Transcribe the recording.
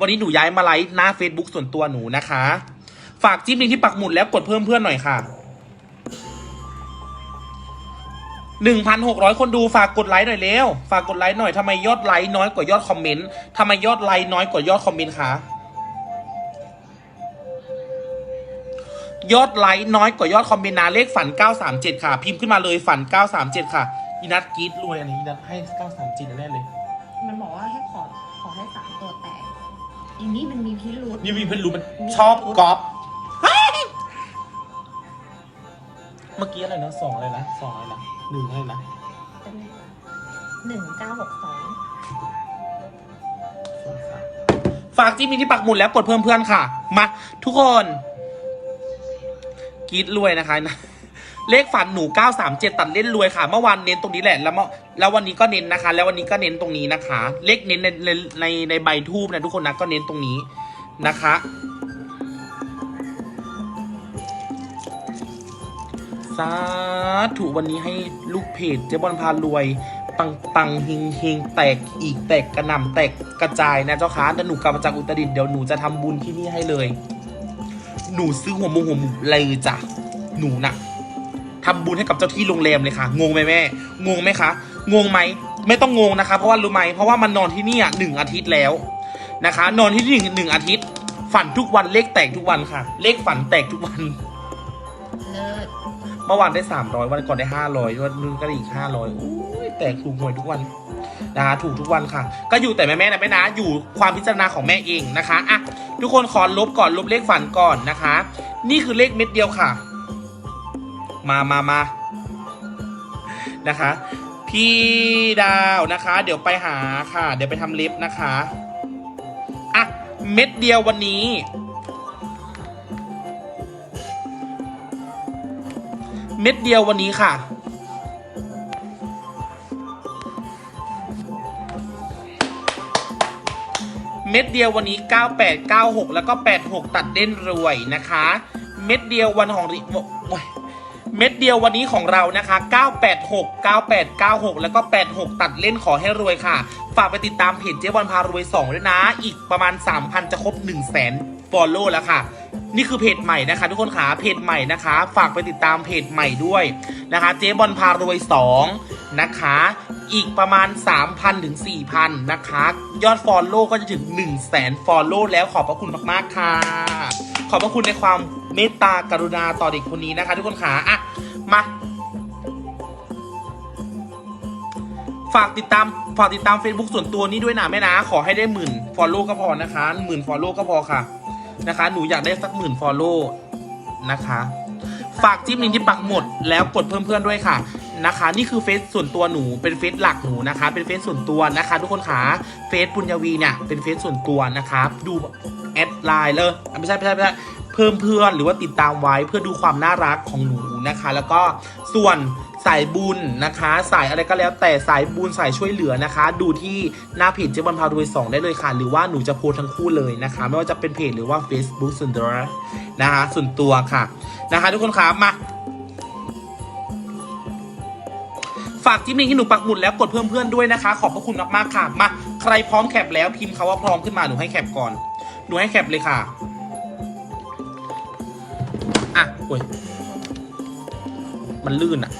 วันนี้หนูย้ายมาไลฟ์หน้า Facebook ส่วนตัวหนูนะคะ ฝากจิ้มลิงก์ที่ปักหมุดแล้วกดเพิ่มเพื่อนหน่อยค่ะหนึ่งพันหกร้อยคนดูฝากกดไลค์หน่อยเร็ว ฝากกดไลค์หน่อยทำไมยอดไลค์น้อยกว่ายอดคอมเมนต์ทำไมยอดไลค์น้อยกว่ายอดคอมเมนต์คะยอดไลค์น้อยกว่ายอดคอมเมนต์นะเลขฝัน 937 ค่ะ พิมพ์ขึ้นมาเลยฝัน 937 ค่ะอีนัทกรีดรวยอันนี้อีนัทให้ 937แน่เลย มันบอกว่าให้ขอขอให้สามตัวแตก อันนี้มันมีพิรุษนี่มีเพื่อนรู้มันชอบก๊อปเมื่อกี้อะไรนะสองอะไรนะสองอะไรนะหนึ่งอะไรนะเป็นหนึ่งเก้าหกสองฝากจิ้มมีที่ปักหมุดแล้วกดเพิ่มเพื่อนค่ะ มา ทุกคนกรีดรวยนะคะ เลขฝันหนู 937 ตัดเล่นรวยค่ะ เมื่อวานเน้นตรงนี้แหละ แล้วเมื่อแล้ววันนี้ก็เน้นนะคะ แล้ววันนี้ก็เน้นตรงนี้นะคะ เลขเน้นในในในในใบทูบนะทุกคนนะก็เน้นตรงนี้นะคะ สาธุวันนี้ให้ลูกเพจเจ๊บอลพารวย ปังปังเฮงเฮงแตกอีกแตกกระหน่ำแตกกระจายนะเจ้าค่ะแต่หนูกลับมาจากอุตรดิตถ์เดี๋ยวหนูจะทำบุญที่นี่ให้เลย หนูซื้อหัวหมูหัวหมูเลยจ้ะหนูน่ะ ทำบุญให้กับเจ้าที่โรงแรมเลยค่ะ งงไหมแม่ งงไหมคะ งงไหม ไม่ต้องงงนะคะ เพราะว่ารู้ไหม เพราะว่ามันนอนที่นี่อะหนึ่งอาทิตย์แล้วนะคะ นอนที่นี่หนึ่งหนึ่งอาทิตย์ ฝันทุกวันเลขแตกทุกวันค่ะ เลขฝันแตกทุกวันเลิศเมื่อวานได้สามร้อยวันก่อนได้ห้าร้อยวันนึงก็ได้อีกห้าร้อยอุ้ยแตกถูกหวยทุกวันนะคะถูกทุกวันค่ะ ก็อยู่แต่แม่แม่นะแม่นะอยู่ความพิจารณาของแม่เองนะคะอะทุกคนขอลบก่อนลบเลขฝันก่อนนะคะ นี่คือเลขเม็ดเดียวค่ะ มามามานะคะ พี่ดาวนะคะ เดี๋ยวไปหาค่ะ เดี๋ยวไปทำเล็บนะคะอะเม็ดเดียววันนี้ เม็ดเดียววันนี้ค่ะเม็ดเดียววันนี้ 98 96 แล้วก็ 86 ตัดเด่นรวยนะคะ เม็ดเดียววันของริโอ้ย เม็ดเดียววันนี้ของเรานะคะ 986 98 96 แล้วก็ 86 ตัดเล่นขอให้รวยค่ะ ฝากไปติดตามเพจเจ๊บอลพารวย 2 ด้วยนะ อีกประมาณ 3,000 จะครบ 1 0 0 0 0แสนฟอลโล่แล้วค่ะ นี่คือเพจใหม่นะคะ ทุกคนขาเพจใหม่นะคะ ฝากไปติดตามเพจใหม่ด้วยนะคะ เจ๊บอลพารวย 2 นะคะ อีกประมาณ 3,000 ถึง 4,000 นะคะ ยอดฟอลโล่ก็จะถึง 1 0 0 0 0แสนฟอลโล่แล้วขอบพระคุณมาก ๆ ค่ะ ขอบพระคุณในความเมตตากรุณาต่อเด็กคนนี้นะคะ ทุกคนขาอะมาฝากติดตามฝากติดตาม Facebook ส่วนตัวนี้ด้วยนะแม่นะขอให้ได้หมื่นฟอลโล่ก็พอนะคะหมื่นฟอลโล่ก็พอค่ะนะคะ หนูอยากได้สักหมื่นฟอลโล่นะคะ ฝากจิ้มลิงก์ที่ปักหมดแล้วกดเพิ่มเพื่อนด้วยค่ะนะคะ นี่คือเฟซส่วนตัวหนูเป็นเฟซหลักหนูนะคะ เป็นเฟซส่วนตัวนะคะ ทุกคนขาเฟซปุญญวีเนี่ยเป็นเฟซส่วนตัวนะคะ ดู แอดไลน์เลยไม่ใช่ไม่ใช่ไม่ใช่เพิ่มเพื่อนหรือว่าติดตามไว้เพื่อดูความน่ารักของหนูนะคะ แล้วก็ส่วนสายบุญนะคะ สายอะไรก็แล้วแต่สายบุญสายช่วยเหลือนะคะ ดูที่หน้าเพจเจ๊บอลพารวยสองได้เลยค่ะ หรือว่าหนูจะโพสทั้งคู่เลยนะคะ ไม่ว่าจะเป็นเพจหรือว่า Facebook ส่วนตัวนะคะส่วนตัวค่ะนะคะ ทุกคนคะมาฝากจิ้มลิงก์ที่หนูปักหมุดแล้วกดเพิ่มเพื่อนด้วยนะคะ ขอบพระคุณมากๆค่ะมาใครพร้อมแคปแล้วพิมพ์คาว่าพร้อมขึ้นมาหนูให้แคปก่อน หนูให้แคปเลยค่ะ อะโอ้ย มันลื่นอะ